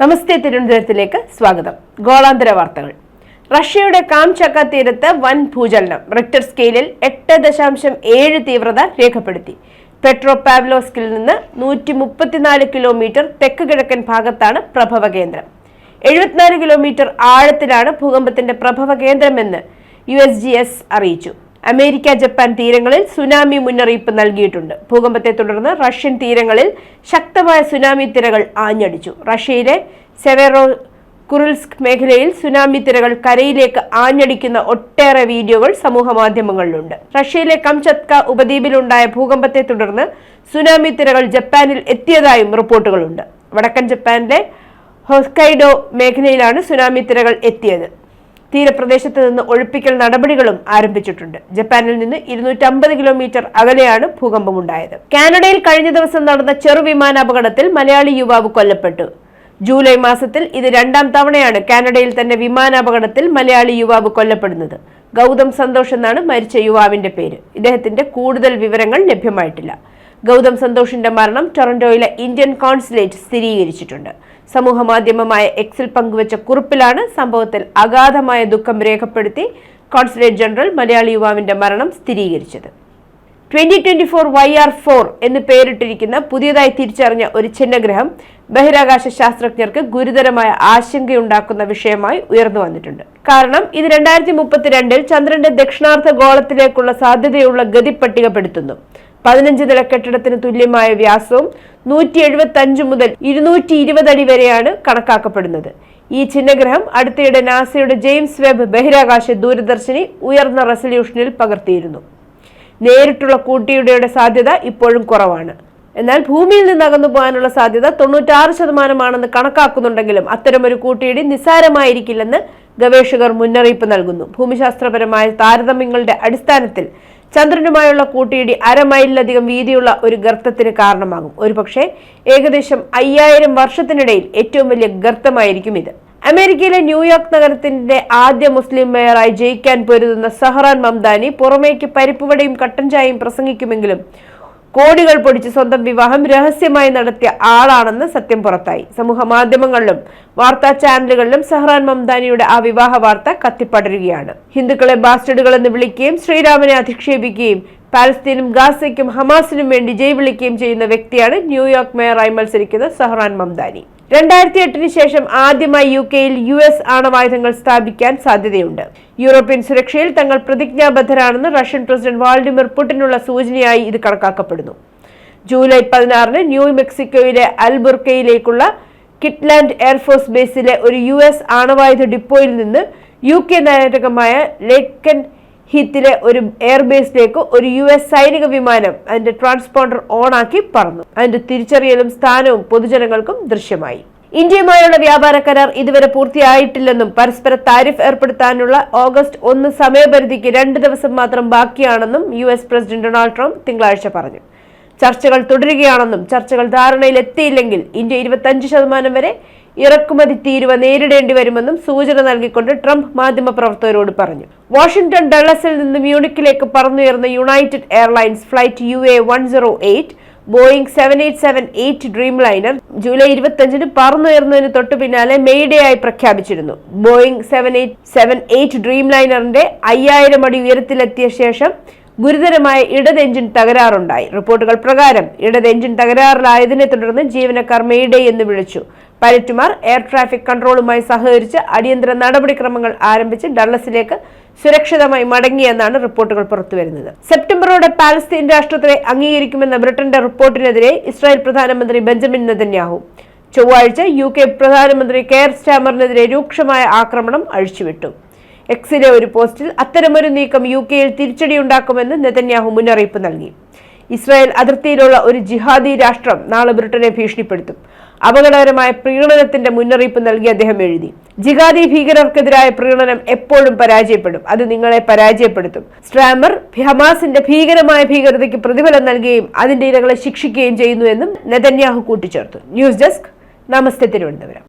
നമസ്തേ തിരുവനന്തപുരത്തിലേക്ക് സ്വാഗതം. ഗോളാന്തര വാർത്തകൾ. റഷ്യയുടെ കാംചക്ക തീരത്ത് വൻ ഭൂചലനം. റിക്ടർ സ്കെയിലിൽ എട്ട് ദശാംശം ഏഴ് തീവ്രത രേഖപ്പെടുത്തി. പെട്രോ പാവ്ലോസ്കിൽ നിന്ന് നൂറ്റി മുപ്പത്തിനാല് കിലോമീറ്റർ തെക്ക് കിഴക്കൻ ഭാഗത്താണ് പ്രഭവ കേന്ദ്രം. എഴുപത്തിനാല് കിലോമീറ്റർ ആഴത്തിലാണ് ഭൂകമ്പത്തിന്റെ പ്രഭവ കേന്ദ്രമെന്ന് യു എസ് ജി എസ് അറിയിച്ചു. അമേരിക്ക ജപ്പാൻ തീരങ്ങളിൽ സുനാമി മുന്നറിയിപ്പ് നൽകിയിട്ടുണ്ട്. ഭൂകമ്പത്തെ തുടർന്ന് റഷ്യൻ തീരങ്ങളിൽ ശക്തമായ സുനാമി തിരകൾ ആഞ്ഞടിച്ചു. റഷ്യയിലെ സെവേറോ കുറിൽസ്ക് മേഖലയിൽ സുനാമി തിരകൾ കരയിലേക്ക് ആഞ്ഞടിക്കുന്ന ഒട്ടേറെ വീഡിയോകൾ സമൂഹ മാധ്യമങ്ങളിലുണ്ട്. റഷ്യയിലെ കംചത്ക ഉപദ്വീപിലുണ്ടായ ഭൂകമ്പത്തെ തുടർന്ന് സുനാമി തിരകൾ ജപ്പാനിൽ എത്തിയതായും റിപ്പോർട്ടുകളുണ്ട്. വടക്കൻ ജപ്പാനിലെ ഹൊസ്കൈഡോ മേഖലയിലാണ് സുനാമി തിരകൾ എത്തിയത്. തീരപ്രദേശത്ത് നിന്ന് ഒഴിപ്പിക്കൽ നടപടികളും ആരംഭിച്ചിട്ടുണ്ട്. ജപ്പാനിൽ നിന്ന് ഇരുന്നൂറ്റമ്പത് കിലോമീറ്റർ അകലെയാണ് ഭൂകമ്പമുണ്ടായത്. കാനഡയിൽ കഴിഞ്ഞ ദിവസം നടന്ന ചെറുവിമാന അപകടത്തിൽ മലയാളി യുവാവ് കൊല്ലപ്പെട്ടു. ജൂലൈ മാസത്തിൽ ഇത് രണ്ടാം തവണയാണ് കാനഡയിൽ തന്നെ വിമാനാപകടത്തിൽ മലയാളി യുവാവ് കൊല്ലപ്പെടുന്നത്. ഗൗതം സന്തോഷ് എന്നാണ് മരിച്ച യുവാവിന്റെ പേര്. ഇദ്ദേഹത്തിന്റെ കൂടുതൽ വിവരങ്ങൾ ലഭ്യമായിട്ടില്ല. ഗൗതം സന്തോഷിന്റെ മരണം ടൊറന്റോയിലെ ഇന്ത്യൻ കോൺസുലേറ്റ് സ്ഥിരീകരിച്ചിട്ടുണ്ട്. സമൂഹമാധ്യമമായ എക്സിൽ പങ്കുവച്ച കുറിപ്പിലാണ് സംഭവത്തിൽ അഗാധമായ ദുഃഖം രേഖപ്പെടുത്തി കോൺസുലേറ്റ് ജനറൽ മലയാളി യുവാവിന്റെ മരണം സ്ഥിരീകരിച്ചത്. Twenty twenty four Y R four എന്ന് പേരിട്ടിരിക്കുന്ന പുതിയതായി തിരിച്ചറിഞ്ഞ ഒരു ചിഹ്നഗ്രഹം ബഹിരാകാശ ശാസ്ത്രജ്ഞർക്ക് ഗുരുതരമായ ആശങ്കയുണ്ടാക്കുന്ന വിഷയമായി ഉയർന്നു വന്നിട്ടുണ്ട്. കാരണം ഇത് രണ്ടായിരത്തി മുപ്പത്തിരണ്ടിൽ ചന്ദ്രന്റെ ദക്ഷിണാർത്ഥ ഗോളത്തിലേക്കുള്ള സാധ്യതയുള്ള ഗതി പട്ടികപ്പെടുത്തുന്നു പതിനഞ്ച് നില കെട്ടിടത്തിന് തുല്യമായ വ്യാസവും നൂറ്റി എഴുപത്തി അഞ്ച് മുതൽ ഇരുന്നൂറ്റി ഇരുപത് അടി വരെയാണ് കണക്കാക്കപ്പെടുന്നത്. ഈ ചിഹ്നഗ്രഹം അടുത്തിടെ നാസയുടെ ജെയിംസ് വെബ് ബഹിരാകാശ ദൂരദർശിനി ഉയർന്ന റെസല്യൂഷനിൽ പകർത്തിയിരുന്നു. നേരിട്ടുള്ള കൂട്ടിയുടെ സാധ്യത ഇപ്പോഴും കുറവാണ്. എന്നാൽ ഭൂമിയിൽ നിന്ന് അകന്നു പോകാനുള്ള സാധ്യത തൊണ്ണൂറ്റാറ് ശതമാനമാണെന്ന് കണക്കാക്കുന്നുണ്ടെങ്കിലും അത്തരമൊരു കൂട്ടിയിടി നിസ്സാരമായിരിക്കില്ലെന്ന് ഗവേഷകർ മുന്നറിയിപ്പ് നൽകുന്നു. ഭൂമിശാസ്ത്രപരമായ താരതമ്യങ്ങളുടെ അടിസ്ഥാനത്തിൽ ചന്ദ്രനുമായുള്ള കൂട്ടിയിടി അരമൈലിലധികം വീതിയുള്ള ഒരു ഗർത്തത്തിന് കാരണമാകും. ഒരുപക്ഷെ ഏകദേശം അയ്യായിരം വർഷത്തിനിടയിൽ ഏറ്റവും വലിയ ഗർത്തമായിരിക്കും ഇത്. അമേരിക്കയിലെ ന്യൂയോർക്ക് നഗരത്തിന്റെ ആദ്യ മുസ്ലിം മേയറായി ജയിക്കാൻ പൊരുതുന്ന സഹറാൻ മംദാനി പുറമേക്ക് പരിപ്പുവടയും കട്ടൻ ചായയും പ്രസംഗിക്കുമെങ്കിലും കോടികൾ പൊടിച്ച് സ്വന്തം വിവാഹം രഹസ്യമായി നടത്തിയ ആളാണെന്ന് സത്യം പുറത്തായി. സമൂഹ മാധ്യമങ്ങളിലും വാർത്താ ചാനലുകളിലും സഹ്റാൻ മംദാനിയുടെ ആ വിവാഹ വാർത്ത കത്തിപ്പടരുകയാണ്. ഹിന്ദുക്കളെ ബാസ്റ്റഡുകൾ എന്ന് വിളിക്കുകയും ശ്രീരാമനെ അധിക്ഷേപിക്കുകയും പാലസ്തീനും ഗാസയ്ക്കും ഹമാസിനും വേണ്ടി ജയ് വിളിക്കുകയും ചെയ്യുന്ന വ്യക്തിയാണ് ന്യൂയോർക്ക് മേയറായി മത്സരിക്കുന്ന സഹ്റാൻ മംദാനി. രണ്ടായിരത്തി എട്ടിന് ശേഷം ആദ്യമായി യു കെയിൽ യു എസ് ആണവായുധങ്ങൾ സ്ഥാപിക്കാൻ സാധ്യതയുണ്ട്. യൂറോപ്യൻ സുരക്ഷയിൽ തങ്ങൾ പ്രതിജ്ഞാബദ്ധരാണെന്ന് റഷ്യൻ പ്രസിഡന്റ് വാൾഡിമിർ പുടിനുള്ള സൂചനയായി ഇത് കണക്കാക്കപ്പെടുന്നു. ജൂലൈ പതിനാറിന് ന്യൂ മെക്സിക്കോയിലെ അൽബുർക്കയിലേക്കുള്ള കിറ്റ്ലാൻഡ് എയർഫോഴ്സ് ബേസിലെ ഒരു യു എസ് ആണവായുധ ഡിപ്പോയിൽ നിന്ന് യു കെ നായകമായ ലേക്കൻ ഹിത്തിലെ ഒരു എയർബേസിലേക്ക് ഒരു യു എസ് സൈനിക വിമാനം അതിന്റെ ട്രാൻസ്പോണ്ടർ ഓണാക്കി പറന്നു. അതിന്റെ തിരിച്ചറിയലും സ്ഥാനവും പൊതുജനങ്ങൾക്കും ദൃശ്യമായി. ഇന്ത്യയുമായുള്ള വ്യാപാര കരാർ ഇതുവരെ പൂർത്തിയായിട്ടില്ലെന്നും പരസ്പര താരിഫ് ഏർപ്പെടുത്താനുള്ള ഓഗസ്റ്റ് ഒന്ന് സമയപരിധിക്ക് രണ്ട് ദിവസം മാത്രം ബാക്കിയാണെന്നും യു പ്രസിഡന്റ് ഡൊണാൾഡ് ട്രംപ് തിങ്കളാഴ്ച പറഞ്ഞു. ചർച്ചകൾ തുടരുകയാണെന്നും ചർച്ചകൾ ധാരണയിലെത്തിയില്ലെങ്കിൽ ഇന്ത്യ ഇരുപത്തഞ്ച് ശതമാനം വരെ ഇറക്കുമതി തീരുവ നേരിടേണ്ടി വരുമെന്നും സൂചന നൽകിക്കൊണ്ട് ട്രംപ് മാധ്യമപ്രവർത്തകരോട് പറഞ്ഞു. വാഷിംഗ്ടൺ ഡള്ളസിൽ നിന്ന് മ്യൂണിക്കിലേക്ക് പറന്നുയർന്ന United Airlines flight U A one zero eight Boeing seven eight seven eight Dreamliner July ഇരുപത്തിയഞ്ചിന് പറന്നുയർന്നതിന് തൊട്ടു പിന്നാലെ മെയ്ഡേ ആയി പ്രഖ്യാപിച്ചിരുന്നു. Boeing seven eight seven eight dream ലൈനറിന്റെ അയ്യായിരം അടി ഉയരത്തിലെത്തിയ ശേഷം ഗുരുതരമായ ഇടത് എഞ്ചിൻ തകരാറുണ്ടായി. റിപ്പോർട്ടുകൾ പ്രകാരം ഇടത് എഞ്ചിൻ തകരാറിലായതിനെ തുടർന്ന് ജീവനക്കാർ മെയ്ഡേ എന്ന് വിളിച്ചു. പൈലറ്റുമാർ എയർ ട്രാഫിക് കൺട്രോളുമായി സഹകരിച്ച് അടിയന്തര നടപടിക്രമങ്ങൾ ആരംഭിച്ച് ഡള്ളസിലേക്ക് സുരക്ഷിതമായി മടങ്ങിയെന്നാണ് റിപ്പോർട്ടുകൾ പുറത്തുവരുന്നത്. സെപ്റ്റംബറോടെ പാലസ്തീൻ രാഷ്ട്രത്തെ അംഗീകരിക്കുമെന്ന ബ്രിട്ടന്റെ റിപ്പോർട്ടിനെതിരെ ഇസ്രായേൽ പ്രധാനമന്ത്രി ബെഞ്ചമിൻ നെതന്യാഹു. ചൊവ്വാഴ്ച യു കെ പ്രധാനമന്ത്രി കെയർ സ്റ്റാമറിനെതിരെ രൂക്ഷമായ ആക്രമണം അഴിച്ചുവിട്ടു. എക്സിലെ ഒരു പോസ്റ്റിൽ അത്തരമൊരു നീക്കം യു കെയിൽ തിരിച്ചടിയുണ്ടാക്കുമെന്ന് നെതന്യാഹു മുന്നറിയിപ്പ് നൽകി. ഇസ്രായേൽ അതിർത്തിയിലുള്ള ഒരു ജിഹാദി രാഷ്ട്രം നാളെ ബ്രിട്ടനെ ഭീഷണിപ്പെടുത്തും. അപകടകരമായ പ്രീണനത്തിന്റെ മുന്നറിയിപ്പ് നൽകി അദ്ദേഹം എഴുതി. ജിഹാദി ഭീകരർക്കെതിരായ പ്രീണനം എപ്പോഴും പരാജയപ്പെടും. അത് നിങ്ങളെ പരാജയപ്പെടുത്തും. സ്ട്രാമർ ഹമാസിന്റെ ഭീകരമായ ഭീകരതയ്ക്ക് പ്രതിഫലം നൽകുകയും അതിന്റെ ഇരകളെ ശിക്ഷിക്കുകയും ചെയ്യുന്നുവെന്നും നെതന്യാഹു കൂട്ടിച്ചേർത്തു. News desk. നമസ്തേ തിരുവനന്തപുരം.